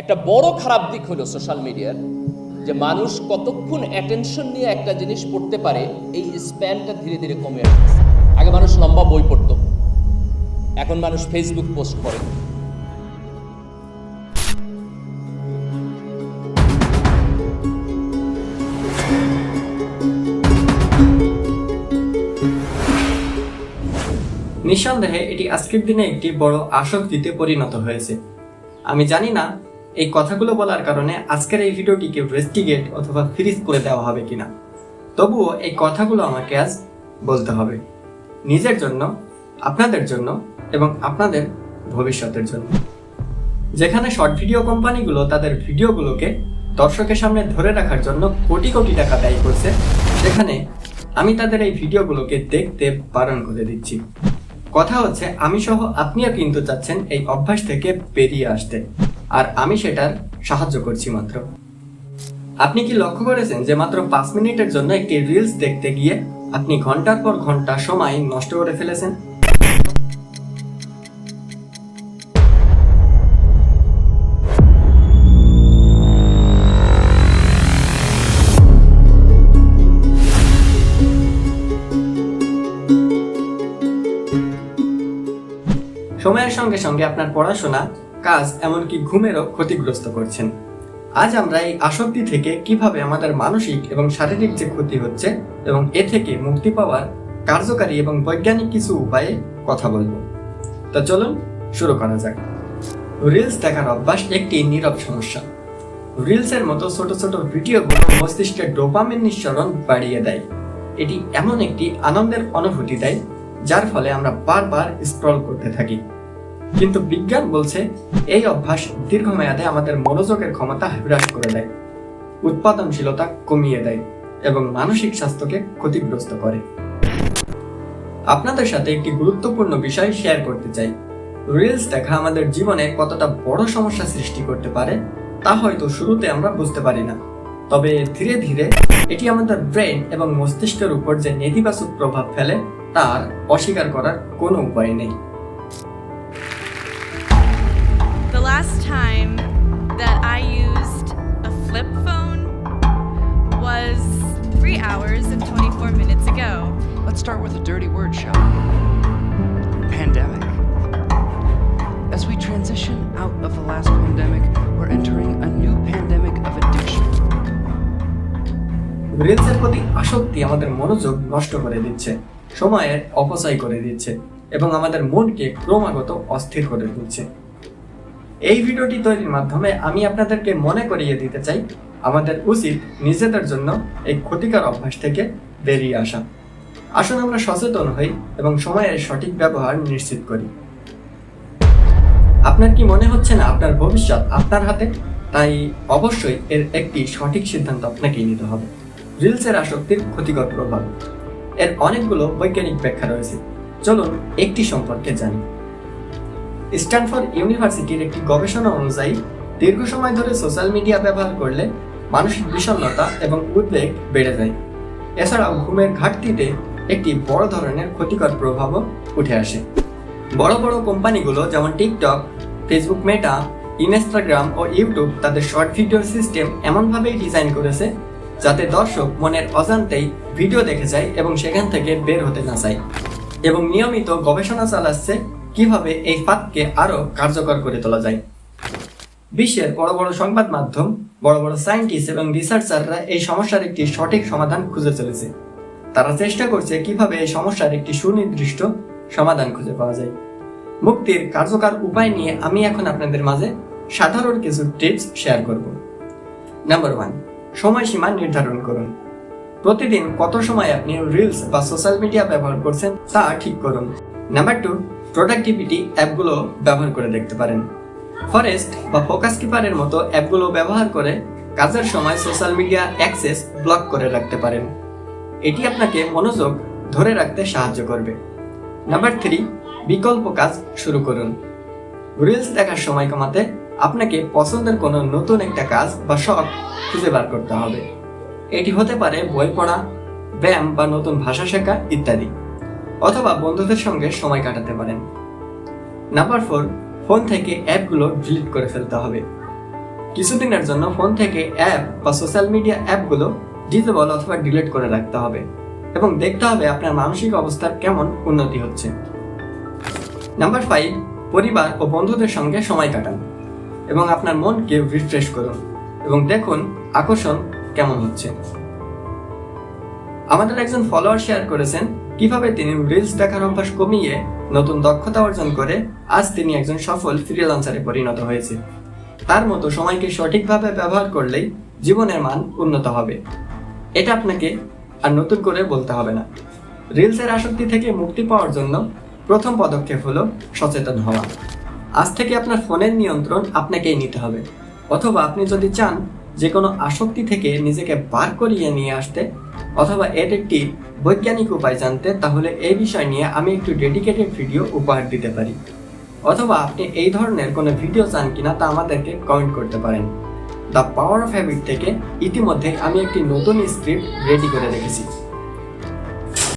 একটা বড় খারাপ দিক হলো সোশ্যাল মিডিয়ার যে মানুষ কতক্ষণ অ্যাটেনশন নিয়ে একটা জিনিস পড়তে পারে, এই স্প্যানটা ধীরে ধীরে কমে আসছে আগে মানুষ লম্বা বই পড়তো, এখন মানুষ ফেসবুক পোস্ট করে। নিঃসন্দেহে এটি আজকের দিনে একটি বড় আসক্তিতে পরিণত হয়েছে। আমি জানি না এই কথাগুলো বলার কারণে আজকের এই ভিডিওটিকে রেস্টিগেট অথবা ফ্রিজ করে দেওয়া হবে কিনা। তবুও এই কথাগুলো আমাকে আজ বলতে হবে। নিজের জন্য, আপনাদের জন্য এবং আপনাদের ভবিষ্যতের জন্য। যেখানে শর্ট ভিডিও কোম্পানিগুলো তাদের ভিডিওগুলোকে দর্শকের সামনে ধরে রাখার জন্য কোটি কোটি টাকা ব্যয় করছে, সেখানে আমি তাদের এই ভিডিওগুলোকে দেখতে বারণ করে দিচ্ছি। কথা হচ্ছে, আমি সহ আপনিও কিন্তু চাচ্ছেন এই অভ্যাস থেকে বেরিয়ে আসতে। আর আমি সেটার সাহায্য করছি মাত্র। আপনি কি লক্ষ্য করেছেন যে মাত্র পাঁচ মিনিটের জন্য একটি রিলস দেখতে গিয়ে আপনি ঘণ্টার পর ঘণ্টা সময় নষ্ট করে ফেলেছেন? সময়ের সঙ্গে সঙ্গে আপনার পড়াশোনা কাজ এমনকি ঘুমেরও ক্ষতিগ্রস্ত করছেন। আজ আমরা এই আসক্তি থেকে কীভাবে আমাদের মানসিক এবং শারীরিক যে ক্ষতি হচ্ছে এবং এ থেকে মুক্তি পাওয়ার কার্যকারী এবং বৈজ্ঞানিক কিছু উপায়ে কথা বলব। তো চলুন শুরু করা যাক। রিলস দেখার অভ্যাস একটি নীরব সমস্যা। রিলসের মতো ছোট ছোট ভিডিওগুলো মস্তিষ্কের ডোপামিন নিঃসরণ বাড়িয়ে দেয়। এটি এমন একটি আনন্দের অনুভূতি দেয়, যার ফলে আমরা বারবার স্ক্রল করতে থাকি। কিন্তু বিজ্ঞান বলছে, এই অভ্যাস দীর্ঘমেয়াদে আমাদের মনোযোগের ক্ষমতা হ্রাস করে দেয়, উৎপাদনশীলতা কমিয়ে দেয় এবং মানসিক স্বাস্থ্যকে ক্ষতিগ্রস্ত করে। আপনাদের সাথে একটি গুরুত্বপূর্ণ বিষয় শেয়ার করতে চাই। রিলস দেখা আমাদের জীবনে কতটা বড় সমস্যা সৃষ্টি করতে পারে, তা হয়তো শুরুতে আমরা বুঝতে পারি না। তবে ধীরে ধীরে এটি আমাদের ব্রেন এবং মস্তিষ্কের উপর যে নেতিবাচক প্রভাব ফেলে তার অস্বীকার করার কোনো উপায় নেই। Last pandemic, we're entering a new pandemic of addiction. রিলসের প্রতি আসক্তি আমাদের মনোযোগ নষ্ট করে দিচ্ছে সময়ের অপচয় করে দিচ্ছে এবং আমাদের মনকে ক্রমাগত অস্থির করে দিচ্ছে এই ভিডিওটি তৈরির মাধ্যমে আমি আপনাদেরকে মনে করিয়ে দিতে চাই আমাদের উচিত নিজেদের জন্য এই ক্ষতিকর অভ্যাস থেকে বেরিয়ে আসা। আসুন আমরা সচেতন হই এবং সময়ের সঠিক ব্যবহার নিশ্চিত করি। আপনার কি মনে হচ্ছে না আপনার ভবিষ্যৎ আপনার হাতে? তাই অবশ্যই এর একটি সঠিক সিদ্ধান্ত আপনাকেই নিতে হবে। রিলসের আসক্তির ক্ষতিকর প্রভাব। এর অনেকগুলো বৈজ্ঞানিক ব্যাখ্যা রয়েছে। চলুন একটি সম্পর্কে জানি। স্ট্যানফোর্ড ইউনিভার্সিটির একটি গবেষণা অনুযায়ী, দীর্ঘ সময় ধরে সোশ্যাল মিডিয়া ব্যবহার করলে মানসিক বিষণ্ণতা এবং উদ্বেগ বেড়ে যায়। এছাড়াও ঘুমের ঘাটতিতে একটি বড় ধরনের ক্ষতিকর প্রভাবও উঠে আসে। বড় বড় কোম্পানিগুলো যেমন টিকটক, ফেসবুক মেটা, ইনস্টাগ্রাম ও ইউটিউব তাদের শর্ট ভিডিও সিস্টেম এমনভাবেই ডিজাইন করেছে যাতে দর্শক মনের অজান্তেই ভিডিও দেখে যায় এবং সেখান থেকে বের হতে না চায়। এবং নিয়মিত গবেষণা চালাচ্ছে কীভাবে এই ফাঁদকে আরও কার্যকর করে তোলা যায়। বিশ্বের বড় বড় সংবাদ মাধ্যম, বড় বড় সায়েন্টিস্ট এবং রিসার্চাররা এই সমস্যার একটি সঠিক সমাধান খুঁজে চলেছে। তারা চেষ্টা করছে কীভাবে এই সমস্যার একটি সুনির্দিষ্ট সমাধান খুঁজে পাওয়া যায়। মুক্তির কার্যকর উপায় নিয়ে আমি এখন আপনাদের মাঝে সাধারণ কিছু টিপস শেয়ার করব। নাম্বার ওয়ান সময়সীমা নির্ধারণ করুন। প্রতিদিন কত সময় আপনি রিলস বা সোশ্যাল মিডিয়া ব্যবহার করছেন তা ঠিক করুন। নাম্বার টু প্রোডাক্টিভিটি অ্যাপগুলো ব্যবহার করে দেখতে পারেন। ফরেস্ট বা ফোকাস কিপারের মতো অ্যাপগুলো ব্যবহার করে কাজের সময় সোশ্যাল মিডিয়া অ্যাক্সেস ব্লক করে রাখতে পারেন। এটি আপনাকে মনোযোগ ধরে রাখতে সাহায্য করবে। নাম্বার থ্রি বিকল্প কাজ শুরু করুন। রিলস দেখার সময় কমাতে আপনাকে পছন্দের কোনো নতুন একটা কাজ বা শখ খুঁজে বার করতে হবে। এটি হতে পারে বই পড়া, ব্যায়াম বা নতুন ভাষা শেখা ইত্যাদি, অথবা বন্ধুদের সঙ্গে সময় কাটাতে পারেন। নাম্বার ফোর ফোন থেকে অ্যাপগুলো ডিলিট করে ফেলতে হবে। কিছুদিনের জন্য ফোন থেকে অ্যাপ বা সোশ্যাল মিডিয়া অ্যাপগুলো ডিজেবল অথবা ডিলিট করে রাখতে হবে। এবং দেখতে হবে আপনার মানসিক অবস্থার কেমন উন্নতি হচ্ছে। নাম্বার ফাইভ পরিবার ও বন্ধুদের সঙ্গে সময় কাটান এবং আপনার মনকে রিফ্রেশ করুন এবং দেখুন আকর্ষণ কেমন হচ্ছে। আমাদের একজন ফলোয়ার শেয়ার করেছেন, কীভাবে তিনি রিলস দেখার অভ্যাস কমিয়ে নতুন দক্ষতা অর্জন করে আজ তিনি একজন সফল ফ্রিল্যান্সারে পরিণত হয়েছে। তার মতো সময়কে সঠিকভাবে ব্যবহার করলেই জীবনের মান উন্নত হবে। এটা আপনাকে আর নতুন করে বলতে হবে না। রিলসের আসক্তি থেকে মুক্তি পাওয়ার জন্য প্রথম পদক্ষেপ হলো সচেতন হওয়া। আজ থেকে আপনার ফোনের নিয়ন্ত্রণ আপনাকেই নিতে হবে। অথবা আপনি যদি চান যে কোনো আসক্তি থেকে নিজেকে বার করিয়ে নিয়ে আসতে, অথবা এর একটি বৈজ্ঞানিক উপায় জানতে, তাহলে এই বিষয় নিয়ে আমি একটু ডেডিকেটেড ভিডিও উপহার দিতে পারি। অথবা আপনি এই ধরনের কোনো ভিডিও চান কিনা তা আমাদেরকে কমেন্ট করতে পারেন। দ্য পাওয়ার অফ হ্যাবিট থেকে ইতিমধ্যে আমি একটি নতুন স্ক্রিপ্ট রেডি করে রেখেছি।